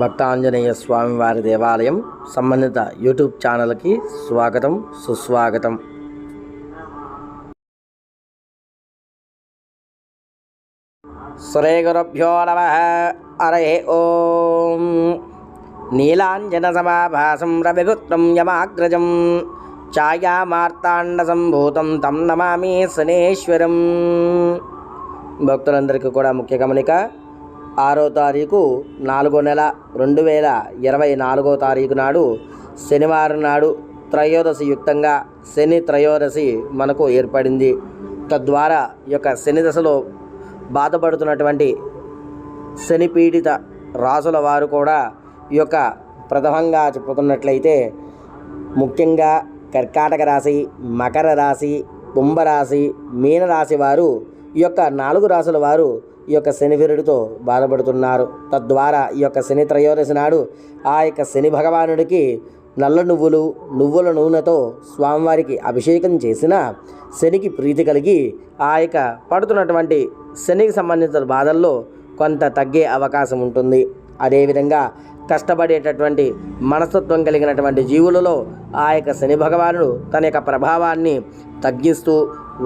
భక్తాంజనేయ స్వామివారి దేవాలయం సంబంధిత యూట్యూబ్ ఛానల్కి స్వాగతం సుస్వాగతం. శ్రీ నమ. అరే ఓం. నీలాంజన సమాభాసం రవిపుత్రం యమాగ్రజం. ఛాయామార్తాండసంభూతం తం నమామి శనేశ్వరం. భక్తులందరికీ కూడా ముఖ్య గమనిక ఆరో తారీఖు నాలుగో నెల రెండు వేల ఇరవై నాలుగో తారీఖు నాడు శనివారం నాడు త్రయోదశి యుక్తంగా శని త్రయోదశి మనకు ఏర్పడింది. తద్వారా ఈ యొక్క శని దశలో బాధపడుతున్నటువంటి శని పీడిత రాసుల వారు కూడా ఈ యొక్క ప్రథమంగా చెప్పుకున్నట్లయితే ముఖ్యంగా కర్కాటక రాశి మకర రాశి కుంభరాశి మీనరాశి వారు ఈ యొక్క నాలుగు రాసుల వారు ఈ యొక్క శని విరుడితో బాధపడుతున్నారు. తద్వారా ఈ యొక్క శని త్రయోదశి నాడు ఆ యొక్క శని భగవానుడికి నల్ల నువ్వులు నువ్వుల నూనెతో స్వామివారికి అభిషేకం చేసిన శనికి ప్రీతి కలిగి ఆ యొక్క పడుతున్నటువంటి శనికి సంబంధించిన బాధల్లో కొంత తగ్గే అవకాశం ఉంటుంది. అదేవిధంగా కష్టపడేటటువంటి మనస్తత్వం కలిగినటువంటి జీవులలో ఆ యొక్క శని భగవానుడు తన యొక్క ప్రభావాన్ని తగ్గిస్తూ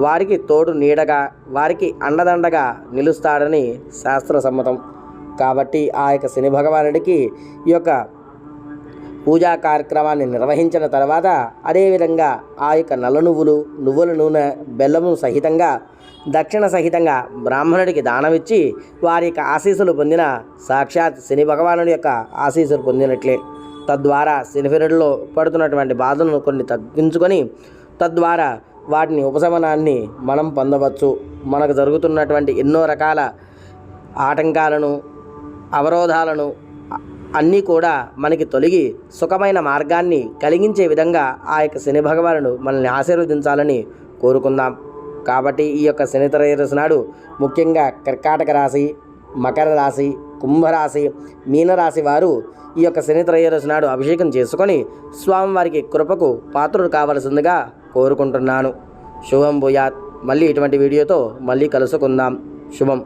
వారికి తోడు నీడగా వారికి అండదండగా నిలుస్తాడని శాస్త్ర సమ్మతం. కాబట్టి ఆ యొక్క శని భగవానుడికి ఈ యొక్క పూజా కార్యక్రమాన్ని నిర్వహించిన తర్వాత అదేవిధంగా ఆ యొక్క నల్ల నువ్వులు నువ్వుల నూనె బెల్లము సహితంగా దక్షిణ సహితంగా బ్రాహ్మణుడికి దానమిచ్చి వారి యొక్క ఆశీస్సులు పొందిన సాక్షాత్ శని భగవానుడి యొక్క ఆశీస్సులు పొందినట్లే. తద్వారా శనిఫిరుడిలో పడుతున్నటువంటి బాధలను కొన్ని తగ్గించుకొని తద్వారా వాటిని ఉపశమనాన్ని మనం పొందవచ్చు. మనకు జరుగుతున్నటువంటి ఎన్నో రకాల ఆటంకాలను అవరోధాలను అన్నీ కూడా మనకి తొలగి సుఖమైన మార్గాన్ని కలిగించే విధంగా ఆ యొక్క శని భగవానుడు మనల్ని ఆశీర్వదించాలని కోరుకుందాం. కాబట్టి ఈ యొక్క శని త్రయోదశి నాడు ముఖ్యంగా కర్కాటక రాశి మకర రాశి కుంభరాశి మీనరాశి వారు ఈ యొక్క శని త్రయోదశి నాడు అభిషేకం చేసుకొని స్వామివారికి కృపకు పాత్రుడు కావలసిందిగా కోరుకుంటున్నాను. శుభం భూయాత్. మళ్ళీ ఇటువంటి వీడియోతో మళ్ళీ కలుసుకుందాం. శుభం.